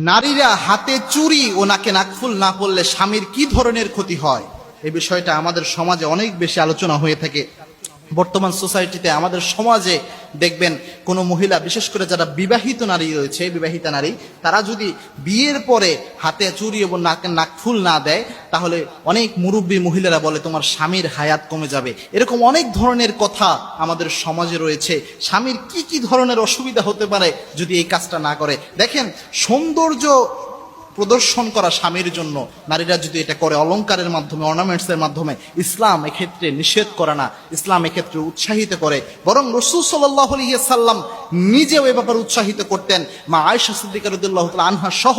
নারীরা হাতে চুরি ও নাকে নাকফুল না পড়লে স্বামীর কি ধরনের ক্ষতি হয়? এই বিষয়টা আমাদের সমাজে অনেক বেশি আলোচনা হয়ে থাকে। বর্তমান সোসাইটিতে আমাদের সমাজে দেখবেন কোনো মহিলা, বিশেষ করে যারা বিবাহিত নারী রয়েছে, বিবাহিতা নারী, তারা যদি বিয়ের পরে হাতে চুরি এবং নাকে নাকফুল না দেয়, তাহলে অনেক মুরব্বী মহিলারা বলে, তোমার স্বামীর হায়াত কমে যাবে। এরকম অনেক ধরনের কথা আমাদের সমাজে রয়েছে। স্বামীর কি কি ধরনের অসুবিধা হতে পারে যদি এই কাজটা না করে? দেখেন, সৌন্দর্য প্রদর্শন করা স্বামীর জন্য। নারীরা যদি এটা করে অলঙ্কারের মাধ্যমে অর্নামেন্টসের মাধ্যমে, ইসলাম এক্ষেত্রে নিষেধ করে না। ইসলাম এক্ষেত্রে উৎসাহিত করে। বরং রসুল সাল্লাহ সাল্লাম নিজেও এ ব্যাপারে উৎসাহিত করতেন। মা আয়সা সিদ্দিকারুদ্দুল্লাহ আনহা সহ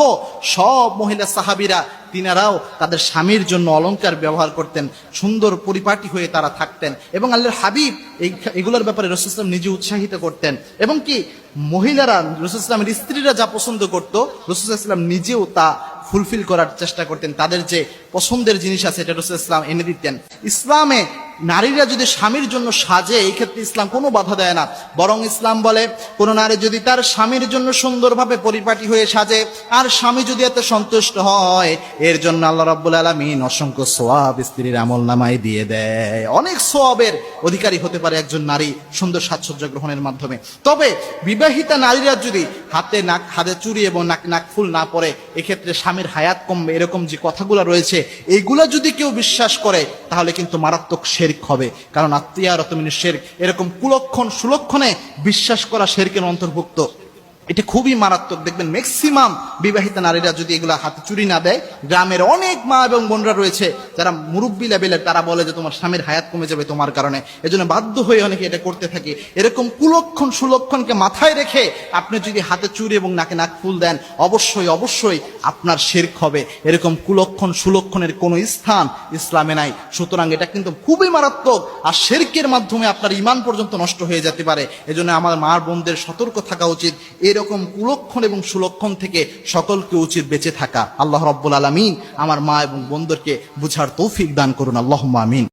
সব মহিলা সাহাবিরা তিনারাও তাদের স্বামীর জন্য অলঙ্কার ব্যবহার করতেন, সুন্দর পরিপাটি হয়ে তারা থাকতেন। এবং আল্লাহর হাবিব এই এগুলোর ব্যাপারে রসুল ইসলাম নিজে উৎসাহিত করতেন। এবং কি, মহিলারা, রসুল ইসলামের স্ত্রীরা যা পছন্দ করত, রসুল ইসলাম নিজেও তা ফুলফিল করার চেষ্টা করতেন। তাদের যে পছন্দের জিনিস আছে, এটা রসুল ইসলাম এনে দিতেন। ইসলামে নারীরা যদি স্বামীর জন্য সাজে, এই ক্ষেত্রে ইসলাম কোনো বাধা দেয় না। বরং ইসলাম বলে, কোনো নারী যদি তার স্বামীর জন্য সুন্দরভাবে পরিপাটি হয়ে সাজে, আর স্বামী যদি এতে সন্তুষ্ট হয়, এর জন্য আল্লাহ রাব্বুল আলামিন অসংখ্য সোয়াব স্ত্রীর আমল নামায় দিয়ে দেয়। অনেক সোয়াবের অধিকারী হতে পারে একজন নারী সুন্দর সাজসজ্জা গ্রহণের মাধ্যমে। তবে বিবাহিতা নারীরা যদি হাতে নাক, হাতে চুরি এবং নাক নাক ফুল না পরে, এক্ষেত্রে স্বামীর হায়াত কমবে, এরকম যে কথাগুলো রয়েছে এইগুলা যদি কেউ বিশ্বাস করে, তাহলে কিন্তু মারাত্মক শেরক হবে। কারণ আত্মীয় রতমিনী শেরক এরকম কুলক্ষণ সুলক্ষণে বিশ্বাস করা শেরকের অন্তর্ভুক্ত। এটা খুবই মারাত্মক। দেখবেন ম্যাক্সিমাম বিবাহিত নারীরা যদি এগুলা হাতে চুরি না দেয়, গ্রামের অনেক মা এবং বোনরা রয়েছে, যারা মুরব্বী লেভেলের তারা বলে যে তোমার স্বামীর হায়াত কমে যাবে তোমার কারণে। এজন্য বাধ্য হয়ে অনেকে এটা করতে থাকে। এরকম কুলক্ষণ সুলক্ষণকে মাথায় রেখে আপনি যদি হাতে চুরি এবং নাকে নাক ফুল দেন, অবশ্যই অবশ্যই আপনার শেরক হবে। এরকম কুলক্ষণ সুলক্ষণের কোনো স্থান ইসলামে নাই। সুতরাং এটা কিন্তু খুবই মারাত্মক আর শেরকের মাধ্যমে আপনার ইমান পর্যন্ত নষ্ট হয়ে যেতে পারে। এজন্য আমার মা বোনদের সতর্ক থাকা উচিত। এরকম কুলক্ষণ এবং সুলক্ষণ থেকে সকলকে উচিত বেঁচে থাকা। আল্লাহ রব্বুল আলমিন আমার মা এবং বন্ধুরকে বুঝার তৌফিক দান করুন। আল্লাহ আমিন।